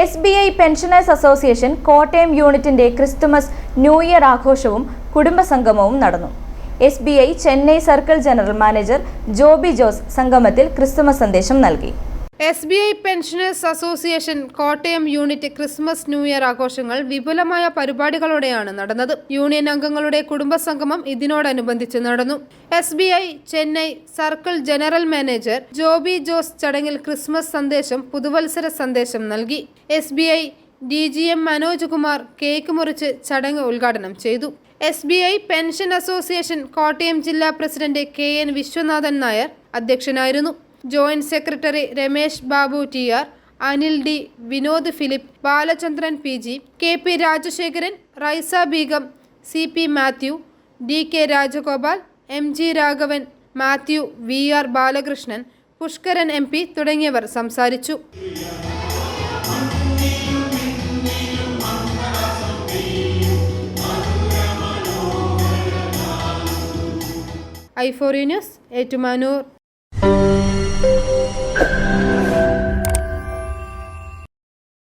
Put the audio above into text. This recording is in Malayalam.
S B I pensioners association Kottayam യൂണിറ്റിന്റെ ക്രിസ്തുമസ് ന്യൂ ഇയർ ആഘോഷവും കുടുംബസംഗമവും നടന്നു. S B I Chennai circle general manager Joby Jose സംഗമത്തിൽ ക്രിസ്തുമസ് സന്ദേശം നൽകി. S B I pensioners association Kottayam unit Christmas new year ആഘോഷങ്ങൾ വിപുലമായ പരിപാടികളോടെയാണ് നടന്നത്. യൂണിയൻ അംഗങ്ങളുടെ കുടുംബസംഗമം ഇതിനോടനുബന്ധിച്ച് നടന്നു. S B I Chennai circle general manager Joby Jose ചടങ്ങിൽ ക്രിസ്മസ് സന്ദേശം പുതുവത്സര സന്ദേശം നൽകി. S B I D G M Manoj Kumar cake മുറിച്ച് ചടങ്ങ് ഉദ്ഘാടനം ചെയ്തു. S B I pension association Kottayam ജില്ലാ president K N Viswanathan Nair അധ്യക്ഷനായിരുന്നു. Joint secretary Ramesh Babu T R Anil D Vinod Philip Balachandran P G K P Rajasekharan Raisa Beegum C P Mathew D K Rajagopal M G Raghavan Mathew V R Balakrishnan Pushkaran M P തുടങ്ങിയവർ സംസാരിച്ചു. ഐഫോറി ന്യൂസ് ഏറ്റുമാനൂർ.